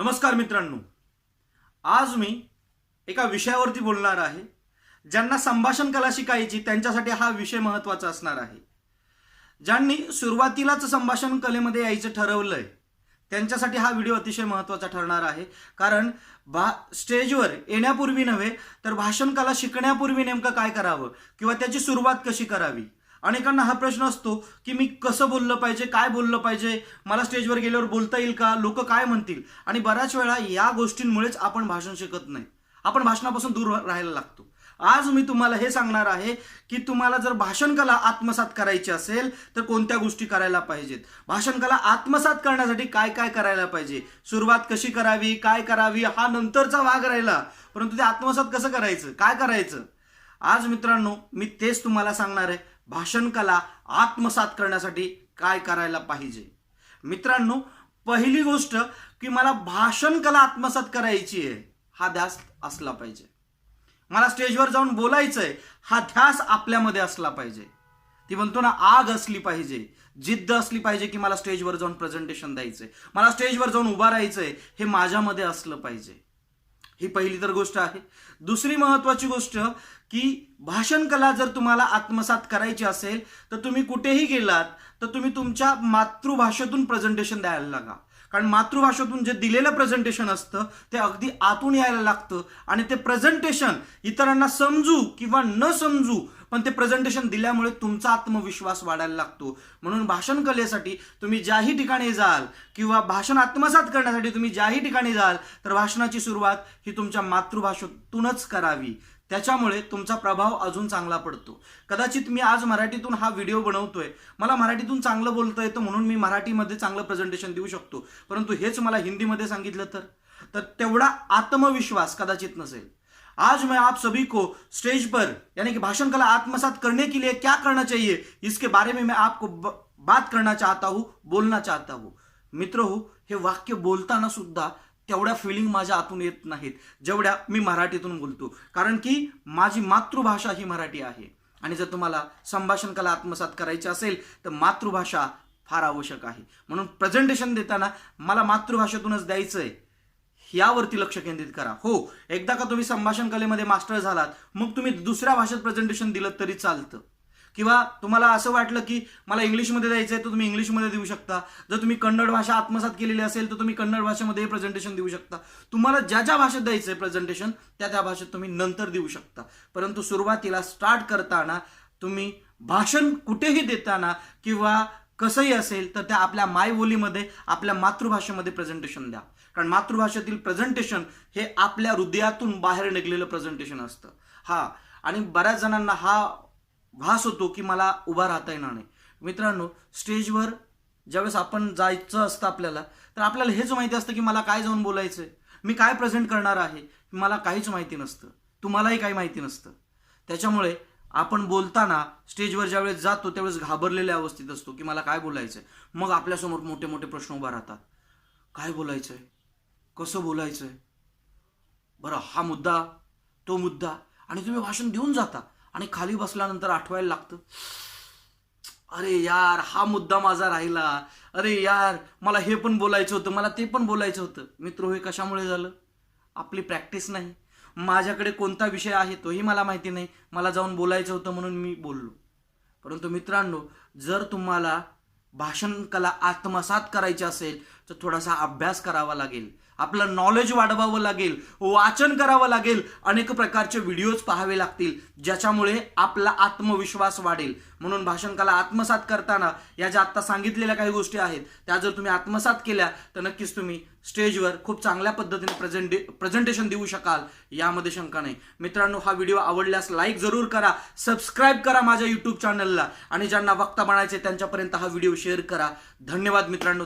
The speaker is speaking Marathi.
नमस्कार मित्रांनो. आज मी एका विषयावरती बोलणार आहे ज्यांना संभाषण कला शिकायची त्यांच्यासाठी हा विषय महत्त्वाचा असणार आहे. ज्यांनी सुरुवातीलाच संभाषण कलेमध्ये यायचं ठरवलंय त्यांच्यासाठी हा व्हिडिओ अतिशय महत्त्वाचा ठरणार आहे. कारण भा स्टेजवर येण्यापूर्वी नव्हे तर भाषण कला शिकण्यापूर्वी नेमकं काय करावं किंवा त्याची सुरुवात कशी करावी? अनेकांना हा प्रश्न असतो की मी कसं बोललं पाहिजे काय बोललं पाहिजे मला स्टेजवर गेल्यावर बोलता येईल का लोक काय म्हणतील? आणि बऱ्याच वेळा या गोष्टींमुळेच आपण भाषण शिकत नाही. आपण भाषणापासून दूर राहायला लागतो. आज मी तुम्हाला हे सांगणार आहे की तुम्हाला जर भाषण कला आत्मसात करायची असेल तर कोणत्या गोष्टी करायला पाहिजेत? भाषण कला आत्मसात करण्यासाठी काय काय करायला पाहिजे? सुरुवात कशी करावी काय करावी हा नंतरचा भाग राहिला परंतु ते आत्मसात कसं करायचं? काय करायचं? आज मित्रांनो मी तेच तुम्हाला सांगणार आहे. भाषण कला आत्मसात करण्यासाठी काय करायला पाहिजे? मित्रांनो पहिली गोष्ट की मला भाषण कला आत्मसात करायची आहे हा ध्यास असला पाहिजे. मला स्टेजवर जाऊन बोलायचंय हा ध्यास आपल्यामध्ये असला पाहिजे. ती म्हणतो ना आग असली पाहिजे जिद्द असली पाहिजे की मला स्टेजवर जाऊन प्रेझेंटेशन द्यायचंय. मला स्टेजवर जाऊन उभा राहायचंय हे माझ्यामध्ये असलं पाहिजे. ही पहिली तर गोष्ट आहे. दुसरी महत्वाची गोष्ट की भाषण कला जर तुम्हाला आत्मसात करायची असेल तर तुम्ही कुठेही गेलात तर तुम्ही तुमच्या मातृभाषेतून प्रेझेंटेशन द्यायला लागा. कारण मातृभाषेतून जे दिलेलं प्रेझेंटेशन असतं ते अगदी आतून यायला लागतं. आणि ते प्रेझेंटेशन इतरांना समजू किंवा न समजू पण ते प्रेझेंटेशन दिल्यामुळे तुमचा आत्मविश्वास वाढायला लागतो. म्हणून भाषण कलेसाठी तुम्ही ज्याही ठिकाणी जाल किंवा भाषण आत्मसात करण्यासाठी तुम्ही ज्याही ठिकाणी जाल तर भाषणाची सुरुवात ही तुमच्या मातृभाषेतूनच करावी. त्याच्यामुळे तुमचा प्रभाव अजून चांगला पडतो. कदाचित मी आज मराठीतून हा व्हिडिओ बनवतोय. मला मराठीतून चांगलं बोलता येतं म्हणून मी मराठीमध्ये चांगलं प्रेझेंटेशन देऊ शकतो. परंतु हेच मला हिंदीमध्ये सांगितलं तर? तर तेवढा आत्मविश्वास कदाचित नसेल. आज मैं आप सभी को स्टेज पर यानी कि भाषण कला आत्मसात करने के लिए क्या करना चाहिए इसके बारे में मैं आपको बात करना चाहता हूँ बोलना चाहता हूँ। मित्र हो हे वाक्य बोलताना सुद्धा तेवढ्या फिलिंग माझ्या आतून येत नाहीत जेवढ्या मी मराठीतून बोलतो. कारण की माझी मातृभाषा ही मराठी आहे. आणि जर तुम्हाला संभाषण कला आत्मसात करायची असेल तर मातृभाषा फार आवश्यक आहे. म्हणून प्रेझेंटेशन देताना मला मातृभाषेतूनच द्यायचं आहे यावरती लक्ष केंद्रित करा. हो एकदा का तुम्ही संभाषण कलेमध्ये मास्टर झालात मग तुम्ही दुसऱ्या भाषेत प्रेझेंटेशन दिलं तरी चालतं. किंवा तुम्हाला असं वाटलं की मला इंग्लिशमध्ये द्यायचं आहे तर तुम्ही इंग्लिशमध्ये देऊ शकता. जर तुम्ही कन्नड भाषा आत्मसात केलेली असेल तर तुम्ही कन्नड भाषेमध्ये प्रेझेंटेशन देऊ शकता. तुम्हाला ज्या ज्या भाषेत द्यायचं आहे प्रेझेंटेशन त्या त्या भाषेत तुम्ही नंतर देऊ शकता. परंतु सुरुवातीला स्टार्ट करताना तुम्ही भाषण कुठेही देताना किंवा कसंही असेल तर त्या आपल्या मायबोलीमध्ये आपल्या मातृभाषेमध्ये प्रेझेंटेशन द्या. कारण मातृभाषेतील प्रेझेंटेशन हे आपल्या हृदयातून बाहेर निघलेलं प्रेझेंटेशन असतं. हा आणि बऱ्याच जणांना हा भास होतो की मला उभा राहता येणार नाही. मित्रांनो स्टेजवर ज्यावेळेस आपण जायचं असतं आपल्याला तर आपल्याला हेच माहिती असतं की मला काय जाऊन बोलायचं आहे मी काय प्रेझेंट करणार आहे? मला काहीच माहिती नसतं. तुम्हालाही काही माहिती नसतं. त्याच्यामुळे आपण बोलताना स्टेजवर ज्यावेळेस जातो त्यावेळेस घाबरलेल्या अवस्थेत असतो की मला काय बोलायचंय? मग आपल्यासमोर मोठे मोठे प्रश्न उभा राहतात. काय बोलायचंय? कसं बोलायचंय? बरं हा मुद्दा तो मुद्दा आणि तुम्ही भाषण देऊन जाता. आणि खाली बसल्यानंतर आठवायला लागतं अरे यार हा मुद्दा माझा राहिला. अरे यार मला हे पण बोलायचं होतं मला ते पण बोलायचं होतं. मित्र हे कशामुळे झालं? आपली प्रॅक्टिस नाही. माझ्याकडे कोणता विषय आहे तोही मला माहिती नाही. मला जाऊन बोलायचं होतं म्हणून मी बोललो. परंतु मित्रांनो जर तुम्हाला भाषण कला आत्मसात करायची असेल तर थोडासा अभ्यास करावा लागेल. आपलं नॉलेज वाढवावं लागेल वाचन करावं लागेल अनेक प्रकारचे व्हिडिओज पाहावे लागतील ज्याच्यामुळे आपला आत्मविश्वास वाढेल. म्हणून भाषणकाला आत्मसात करताना या ज्या आत्ता सांगितलेल्या काही गोष्टी आहेत त्या जर तुम्ही आत्मसात केल्या तर नक्कीच तुम्ही स्टेजवर खूप चांगल्या पद्धतीने प्रेझेंटे प्रेझेंटेशन देऊ शकाल. यामध्ये शंका नाही. मित्रांनो हा व्हिडिओ आवडल्यास लाईक जरूर करा सबस्क्राईब करा माझ्या यूट्यूब चॅनलला आणि ज्यांना वक्ता बनायचे त्यांच्यापर्यंत हा व्हिडिओ शेअर करा. धन्यवाद मित्रांनो.